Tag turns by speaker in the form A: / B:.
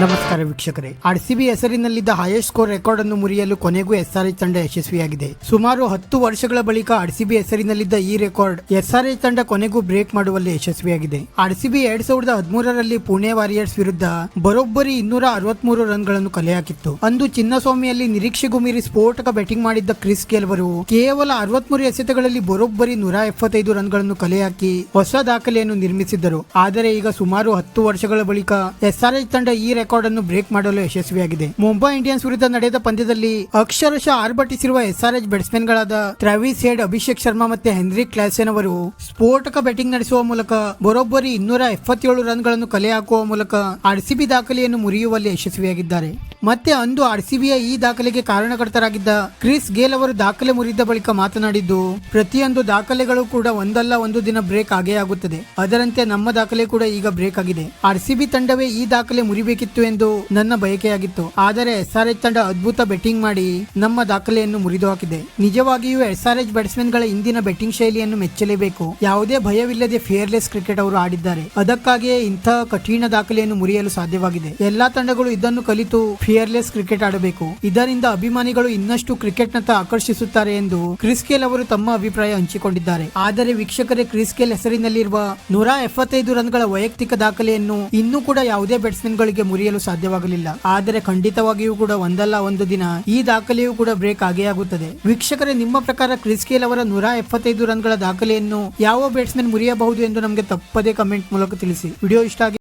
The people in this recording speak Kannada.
A: ನಮಸ್ಕಾರ ವೀಕ್ಷಕರೇ. ಆರ್ಸಿಬಿ ಹೆಸರಿನಲ್ಲಿದ್ದ ಹೈಯೆಸ್ಟ್ ಸ್ಕೋರ್ ರೆಕಾರ್ಡ್ ಅನ್ನು ಮುರಿಯಲು ಕೊನೆಗೂ ಎಸ್ಆರ್ಎಚ್ ತಂಡ ಯಶಸ್ವಿಯಾಗಿದೆ. ಸುಮಾರು ಹತ್ತು ವರ್ಷಗಳ ಬಳಿಕ ಆರ್ಸಿಬಿ ಹೆಸರಿನಲ್ಲಿದ್ದ ಈ ರೆಕಾರ್ಡ್ ಎಸ್ಆರ್ಎಚ್ ತಂಡ ಕೊನೆಗೂ ಬ್ರೇಕ್ ಮಾಡುವಲ್ಲಿ ಯಶಸ್ವಿಯಾಗಿದೆ. ಆರ್ಸಿಬಿ ಎರಡ್ ಸಾವಿರದ ಹದಿಮೂರರಲ್ಲಿ ಪುಣೆ ವಾರಿಯರ್ಸ್ ವಿರುದ್ಧ ಬರೋಬ್ಬರಿ ಇನ್ನೂರ ಅರವತ್ಮೂರು ರನ್ಗಳನ್ನು ಕಲೆ ಹಾಕಿತ್ತು ಅಂದು ಚಿನ್ನಸ್ವಾಮಿಯಲ್ಲಿ ನಿರೀಕ್ಷೆಗೂ ಮೀರಿ ಸ್ಫೋಟಕ ಬ್ಯಾಟಿಂಗ್ ಮಾಡಿದ್ದ ಕ್ರಿಸ್ ಗೇಲ್ ಅವರು ಕೇವಲ ಅರವತ್ಮೂರು ಎಸೆತಗಳಲ್ಲಿ ಬರೋಬ್ಬರಿ ನೂರ ಎಪ್ಪತ್ತೈದು ರನ್ಗಳನ್ನು ಕಲೆ ಹಾಕಿ ಹೊಸ ದಾಖಲೆಯನ್ನು ನಿರ್ಮಿಸಿದ್ದರು. ಆದರೆ ಈಗ ಸುಮಾರು ಹತ್ತು ವರ್ಷಗಳ ಬಳಿಕ ಎಸ್ಆರ್ಎಚ್ ತಂಡ ಈ ರೆಕಾರ್ಡ್ ಅನ್ನು ಬ್ರೇಕ್ ಮಾಡಲು ಯಶಸ್ವಿಯಾಗಿದೆ. ಮುಂಬೈ ಇಂಡಿಯನ್ಸ್ ವಿರುದ್ಧ ನಡೆದ ಪಂದ್ಯದಲ್ಲಿ ಅಕ್ಷರಶಃ ಆರ್ಭಟಿಸಿರುವ ಎಸ್ಆರ್ಎಚ್ ಬ್ಯಾಟ್ಸ್ಮನ್ ಗಳಾದ ಟ್ರಾವಿಸ್ ಹೆಡ್, ಅಭಿಷೇಕ್ ಶರ್ಮಾ ಮತ್ತೆ ಹೆನ್ರಿಕ್ ಕ್ಲಾಸೆನ್ ಅವರು ಸ್ಫೋಟಕ ಬ್ಯಾಟಿಂಗ್ ನಡೆಸುವ ಮೂಲಕ ಬರೋಬ್ಬರಿ ಇನ್ನೂರ ಎಪ್ಪತ್ತೇಳು ರನ್ಗಳನ್ನು ಕಲೆ ಹಾಕುವ ಮೂಲಕ ಆರ್ಸಿಬಿ ದಾಖಲೆಯನ್ನು ಮುರಿಯುವಲ್ಲಿ ಯಶಸ್ವಿಯಾಗಿದ್ದಾರೆ. ಮತ್ತೆ ಅಂದು ಆರ್ಸಿಬಿಯ ಈ ದಾಖಲೆಗೆ ಕಾರಣಕರ್ತರಾಗಿದ್ದ ಕ್ರಿಸ್ ಗೇಲ್ ಅವರು ದಾಖಲೆ ಮುರಿದ ಬಳಿಕ ಮಾತನಾಡಿದ್ದು, ಪ್ರತಿಯೊಂದು ದಾಖಲೆಗಳು ಕೂಡ ಒಂದಲ್ಲ ಒಂದು ದಿನ ಬ್ರೇಕ್ ಆಗೇ ಆಗುತ್ತದೆ. ಅದರಂತೆ ನಮ್ಮ ದಾಖಲೆ ಕೂಡ ಈಗ ಬ್ರೇಕ್ ಆಗಿದೆ. ಆರ್ಸಿಬಿ ತಂಡವೇ ಈ ದಾಖಲೆ ಮುರಿಬೇಕಿತ್ತು ಎಂದು ನನ್ನ ಬಯಕೆಯಾಗಿತ್ತು. ಆದರೆ ಎಸ್ಆರ್ಎಚ್ ತಂಡ ಅದ್ಭುತ ಬೆಟ್ಟಿಂಗ್ ಮಾಡಿ ನಮ್ಮ ದಾಖಲೆಯನ್ನು ಮುರಿದು ಹಾಕಿದೆ ನಿಜವಾಗಿಯೂ ಎಸ್ಆರ್ಎಚ್ ಬ್ಯಾಟ್ಸ್ಮನ್ಗಳ ಇಂದಿನ ಬೆಟ್ಟಿಂಗ್ ಶೈಲಿಯನ್ನು ಮೆಚ್ಚಲೇಬೇಕು. ಯಾವುದೇ ಭಯವಿಲ್ಲದೆ ಫಿಯರ್ಲೆಸ್ ಕ್ರಿಕೆಟ್ ಅವರು ಆಡಿದ್ದಾರೆ. ಅದಕ್ಕಾಗಿಯೇ ಇಂತಹ ಕಠಿಣ ದಾಖಲೆಯನ್ನು ಮುರಿಯಲು ಸಾಧ್ಯವಾಗಿದೆ. ಎಲ್ಲಾ ತಂಡಗಳು ಇದನ್ನು ಕಲಿತು ಫಿಯರ್ಲೆಸ್ ಕ್ರಿಕೆಟ್ ಆಡಬೇಕು. ಇದರಿಂದ ಅಭಿಮಾನಿಗಳು ಇನ್ನಷ್ಟು ಕ್ರಿಕೆಟ್ ನತ್ತ ಆಕರ್ಷಿಸುತ್ತಾರೆ ಎಂದು ಕ್ರಿಸ್ ಕೇಲ್ ಅವರು ತಮ್ಮ ಅಭಿಪ್ರಾಯ ಹಂಚಿಕೊಂಡಿದ್ದಾರೆ. ಆದರೆ ವೀಕ್ಷಕರೇ, ಕ್ರಿಸ್ ಕೇಲ್ ಹೆಸರಿನಲ್ಲಿರುವ ನೂರ ಎಪ್ಪತ್ತೈದು ರನ್ಗಳ ವೈಯಕ್ತಿಕ ದಾಖಲೆಯನ್ನು ಇನ್ನೂ ಕೂಡ ಯಾವುದೇ ಬ್ಯಾಟ್ಸ್ಮನ್ ಗಳಿಗೆ ಮುರಿಯಲು ಸಾಧ್ಯವಾಗಲಿಲ್ಲ. ಆದರೆ ಖಂಡಿತವಾಗಿಯೂ ಕೂಡ ಒಂದಲ್ಲ, ಒಂದು ದಿನ. ಈ ದಾಖಲೆಯೂ ಕೂಡ ಬ್ರೇಕ್ ಆಗೇ ಆಗುತ್ತದೆ. ವೀಕ್ಷಕರೇ, ನಿಮ್ಮ ಪ್ರಕಾರ ಕ್ರಿಸ್ ಗೇಲ್ ಅವರ ನೂರ ಎಪ್ಪತ್ತೈದು ರನ್ಗಳ ದಾಖಲೆಯನ್ನು ಯಾವ ಬ್ಯಾಟ್ಸ್ಮನ್ ಮುರಿಯಬಹುದು ಎಂದು ನಮಗೆ ತಪ್ಪದೇ ಕಮೆಂಟ್ ಮೂಲಕ ತಿಳಿಸಿ. ವಿಡಿಯೋ ಇಷ್ಟ ಆಗಿ